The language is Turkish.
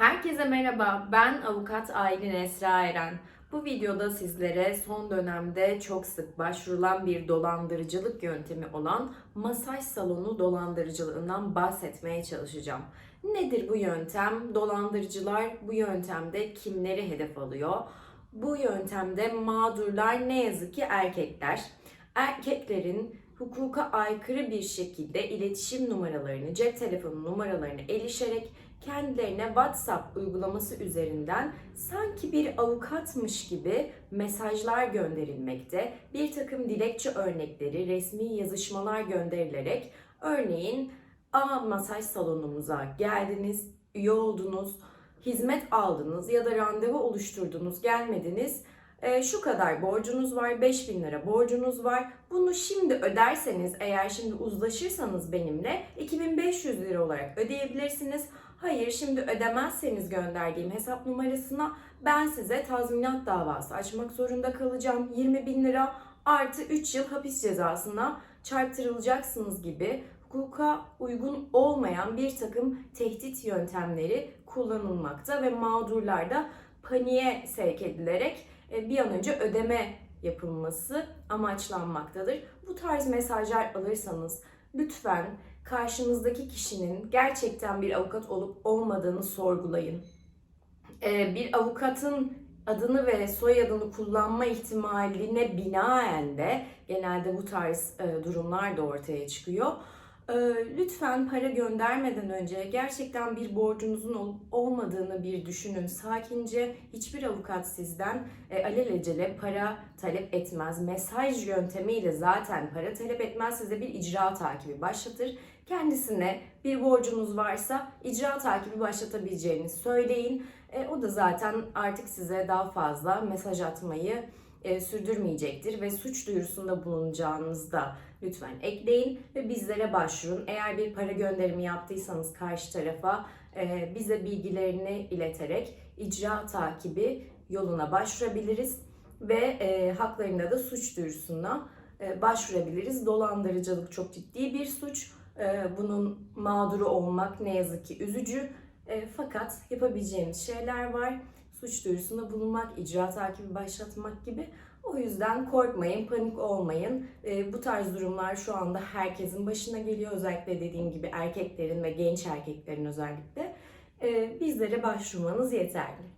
Herkese merhaba, ben avukat Aylin Esra Eren. Bu videoda sizlere son dönemde çok sık başvurulan bir dolandırıcılık yöntemi olan masaj salonu dolandırıcılığından bahsetmeye çalışacağım. Nedir bu yöntem? Dolandırıcılar bu yöntemde kimleri hedef alıyor? Bu yöntemde mağdurlar ne yazık ki erkekler. Erkeklerin hukuka aykırı bir şekilde iletişim numaralarını, cep telefonu numaralarını erişerek kendilerine WhatsApp uygulaması üzerinden sanki bir avukatmış gibi mesajlar gönderilmekte. Bir takım dilekçe örnekleri, resmi yazışmalar gönderilerek örneğin A masaj salonumuza geldiniz, üye oldunuz, hizmet aldınız ya da randevu oluşturdunuz, gelmediniz. E, şu kadar borcunuz var, 5000 lira borcunuz var. Bunu şimdi öderseniz, eğer şimdi uzlaşırsanız benimle 2500 lira olarak ödeyebilirsiniz. Hayır şimdi ödemezseniz gönderdiğim hesap numarasına ben size tazminat davası açmak zorunda kalacağım. 20 bin lira artı 3 yıl hapis cezasına çarptırılacaksınız gibi hukuka uygun olmayan bir takım tehdit yöntemleri kullanılmakta ve mağdurlar da paniğe sevk edilerek e, bir an önce ödeme yapılması amaçlanmaktadır. Bu tarz mesajlar alırsanız lütfen karşınızdaki kişinin gerçekten bir avukat olup olmadığını sorgulayın. Ee, Bir avukatın adını ve soyadını kullanma ihtimaline binaen de genelde bu tarz e, durumlar da ortaya çıkıyor. Ee, Lütfen para göndermeden önce gerçekten bir borcunuzun ol- olmadığını bir düşünün. Sakince hiçbir avukat sizden e, alelacele para talep etmez. Mesaj yöntemiyle zaten para talep etmez. Size bir icra takibi başlatır. Kendisine bir borcunuz varsa icra takibi başlatabileceğini söyleyin. E, o da zaten artık size daha fazla mesaj atmayı e, sürdürmeyecektir ve suç duyurusunda bulunacağınızda lütfen ekleyin ve bizlere başvurun. Eğer bir para gönderimi yaptıysanız karşı tarafa e, bize bilgilerini ileterek icra takibi yoluna başvurabiliriz ve e, haklarında da suç duyurusuna e, başvurabiliriz. Dolandırıcılık çok ciddi bir suç. E, bunun mağduru olmak ne yazık ki üzücü. E, fakat yapabileceğimiz şeyler var. Suç duyurusunda bulunmak, icra takibi başlatmak gibi. O yüzden korkmayın, panik olmayın. E, bu tarz durumlar şu anda herkesin başına geliyor. Özellikle dediğim gibi erkeklerin ve genç erkeklerin özellikle. E, bizlere başvurmanız yeterli.